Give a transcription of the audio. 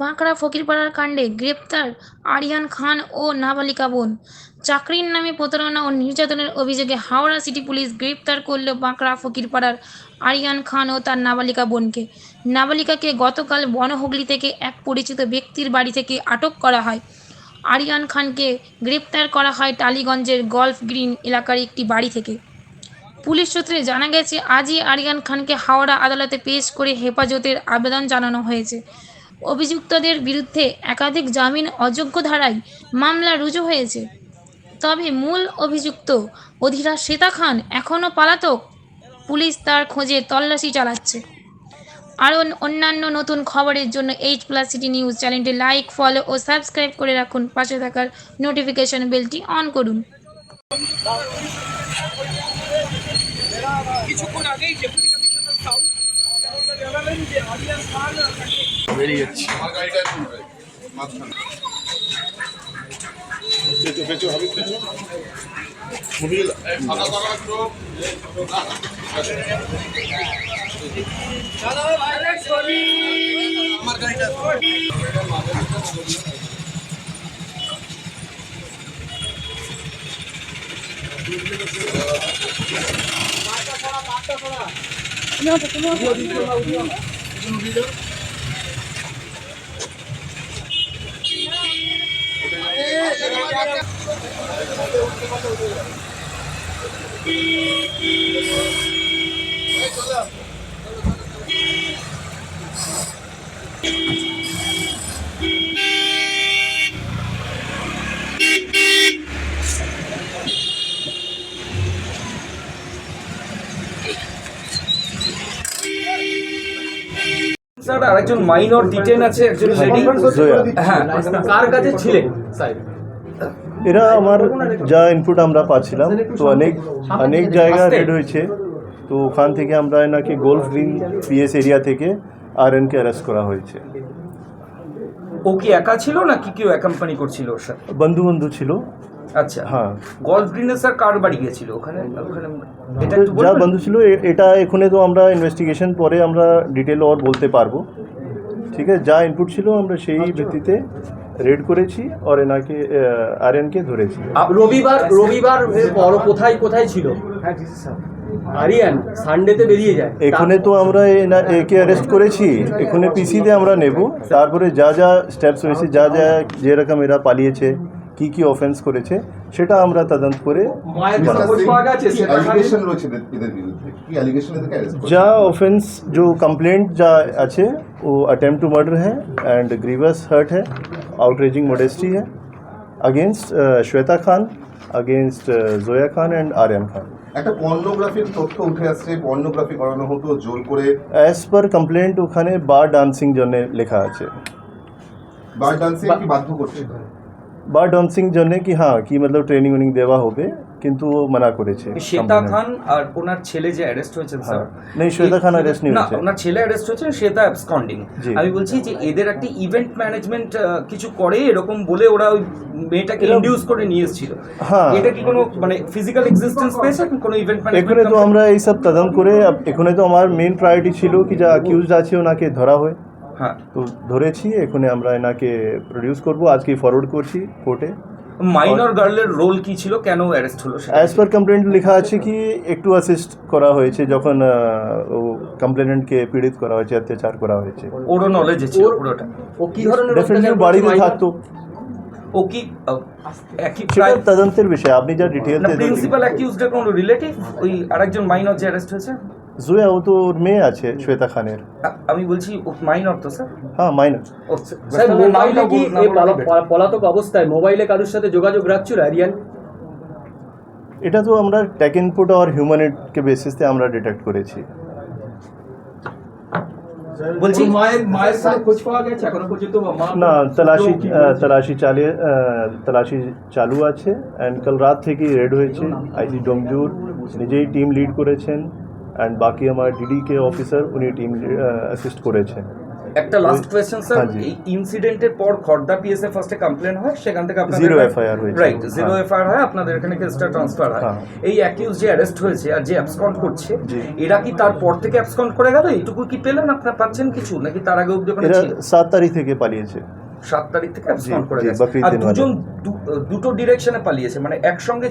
বাঁকড়া ফকিরপাড়ার কাণ্ডে গ্রেপ্তার আরিয়ান খান ও নাবালিকা বোন। চাকরির নামে প্রতারণা ও নির্যাতনের অভিযোগে হাওড়া সিটি পুলিশ গ্রেপ্তার করল বাঁকড়া ফকিরপাড়ার আরিয়ান খান ও তার নাবালিকা বোনকে। নাবালিকাকে গতকাল বনহুগলি থেকে এক পরিচিত ব্যক্তির বাড়ি থেকে আটক করা হয়। আরিয়ান খানকে গ্রেপ্তার করা হয় টালিগঞ্জের গল্ফ গ্রিন এলাকার একটি বাড়ি থেকে। পুলিশ সূত্রে জানা গেছে, আজই আরিয়ান খানকে হাওড়া আদালতে পেশ করে হেফাজতের আবেদন জানানো হয়েছে। অভিযুক্তদের বিরুদ্ধে একাধিক জামিন অযোগ্য ধারায় মামলা রুজু হয়েছে। তবে মূল অভিযুক্ত অধীরা শ্বেতা খান এখনও পালাতক। পুলিশ তার খোঁজে তল্লাশি চালাচ্ছে। আরও অন্যান্য নতুন খবরের জন্য এইচ প্লাস সিটি নিউজ চ্যানেলটি লাইক, ফলো ও সাবস্ক্রাইব করে রাখুন। পাশে থাকার নোটিফিকেশন বেলটি অন করুন। কিছুক্ষণ আগেই ডেপুটি কমিশনার সাউথ জানালেন যে আরিয়ান খান বেরিয়ে যাচ্ছি। আমার গাড়িটা তুলবে মাঝখানে। পেঁচো পেঁচো হবে স্যার আরেকজন মাইনর ডিটেন আছে একজন লেডি হ্যাঁ কার কাছে ছিলেন স্যার? এরা আমার যা ইনপুট আমরা পাচ্ছিলাম। তো অনেক অনেক জায়গা রেড হয়েছে। তো ওখান থেকে আমরা এনাকে গোল্ফ গ্রিন পিএস এরিয়া থেকে আর এনকে অ্যারেস্ট করা হয়েছে। ও কি একা ছিল না কি কেউ অ্যাকম্পানি করছিল ওর সাথে? বন্ধু বন্ধু ছিল। আচ্ছা। হ্যাঁ। গল্ফ গ্রিনে স্যার কার বাড়ি গিয়েছিল ওখানে? ওখানে এটা একটু যা বন্ধু ছিল এটা এখানে তো আমরা ইনভেস্টিগেশন পরে আমরা ডিটেল ওর বলতে পারব। ঠিক আছে? যা ইনপুট ছিল আমরা সেই ভিত্তিতে রেড করেছি আর এনাকে আরএনকে ধরেছি। রবিবার রবিবার পর কোথায় কোথায় ছিল? আরিয়ান সানডেতে বেরিয়ে যায় এখানে তো আমরা এনা- একে অ্যারেস্ট করেছি এখানে পিসিতে আমরা নেব তারপরে যা যা স্টেপস হয়েছে যা যা যেরকম এরা পালিয়েছে কি কি অফেন্স করেছে সেটা আমরা তদন্ত করে মায়ের কোনো খোঁজ পাওয়া গেছে সেটা অ্যালিগেশন রয়েছে এদের এদের বিরুদ্ধে কি অ্যালিগেশন এদেরকে অ্যারেস্ট যা ऑफेंस जो कंप्लेंट जा अच्छे वो अटेम्प्ट टू मर्डर है एंड ग्रीवस हर्ट है आउटरेजिंग मोडेस्टी है against Shweta Khan against Zoya Khan and Aryan Khan একটা পর্নোগ্রাফির তথ্য উঠে আসছে পর্নোগ্রাফি করানো হতো জোর করে অ্যাজ পার কমপ্লেন্ট ওখানে বার ডান্সিং জন্য লেখা আছে। বার ডান্সিং কি বাধ্য করছে? বার ডান্সিং জন্য কি হ্যাঁ কি মতলব ট্রেনিং উনিং দেওয়া হবে কিন্তু ও মানা করেছে শ্বেতা খান আর ওনার ছেলে যে অ্যারেস্ট হয়েছেন স্যার নেই শ্বেতা খান অ্যারেস্ট নেই না হয়েছে। ওনার ছেলে অ্যারেস্ট হয়েছে শ্বেতা অ্যাবসকন্ডিং আমি বলছি যে এদের একটা ইভেন্ট ম্যানেজমেন্ট কিছু করে এরকম বলে ওরা ওই মেয়েটাকে ইনডিউস করে নিয়ে এসেছিল। হ্যাঁ। এটা কি কোনো মানে ফিজিক্যাল এক্সিস্টেন্স পেয়েছে? কোনো ইভেন্ট ম্যানেজমেন্ট এখানে তো আমরা এই সব তদন্ত করে এখানে তো আমার মেন প্রায়োরিটি ছিল কি যা অ্যাকিউজড আছে ওনাকে ধরা হয়। হ্যাঁ। তো ধরেছি এখানে আমরা এনাকে প্রডিউস করব। আজকে ফরওয়ার্ড করছি কোর্টে মাইনর গার্লের রোল কি ছিল? কেন অ্যারেস্ট হলো অ্যাজ পার কমপ্লেন্ট লেখা আছে কি একটু অ্যাসিস্ট করা হয়েছে যখন ও কমপ্লেনেন্টকে পীড়িত করা হয়েছে অত্যাচার করা হয়েছে। ওরও নলেজে ছিল পুরোটা। ও কি ধরনের ডেফিনেটলি বাড়িতে থাকতো। ও কি একই প্রায় তদন্তের বিষয়। আপনি যা ডিটেলস প্রিন্সিপাল অ্যাকিউজডের কোনো রিলেটিভ ওই আরেকজন মাইনর যে অ্যারেস্ট হয়েছে? জুয়া ও তো ওর মেয়ে আছে শ্বেতা খানের। আমি বলছি মাইনর তো স্যার হ্যাঁ মাইনার স্যার মোবাইলে কি পলাতক অবস্থায় মোবাইলে কারোর সাথে যোগাযোগ রাখছিল আরিয়ান এটা তো আমরা টেক ইনপুট আর হিউম্যানিটকে বেসিসে আমরা ডিটেক্ট করেছি। বলছি মায়ের মায়ের সাথে খোঁজ পাওয়া গেছে এখনও পর্যন্ত মা না তলাশি তলাশি চালিয়ে তলাশি চালু আছে অ্যান্ড কাল রাত থেকেই রেড হয়েছে আইজি ডোমজুর নিজেই টিম লিড করেছেন। অ্যান্ড বাকি আমার ডিডি কে অফিসার উনি টিম অ্যাসিস্ট করেছেন একটা লাস্ট কোয়েশ্চেন স্যার এই ইনসিডেন্টের পর খর্দা পিএসএ ফার্স্টে কমপ্লেন হয় সেখান থেকে আপনাদের Zero FIR হয়েছে। Right zero. এফআইআর হয় আপনাদের এখানে কেসটা ট্রান্সফার হয়। হ্যাঁ। এই অ্যাকিউজ যে অ্যারেস্ট হয়েছে আর যে অ্যাবসকন্ড করছে এরা কি তারপর থেকে অ্যাবসকন্ড করে গেল? এইটুকু কি পেলেন আপনারা? পাচ্ছেন কিছু? নাকি তার আগে অব্দি ওখানে ছিল? সাত তারিখ থেকে পালিয়েছে। সাত তারিখ থেকে অ্যাবসকন্ড করে গেছে। আর দুজন দুটো ডিরেকশনে পালিয়েছে। মানে একসঙ্গে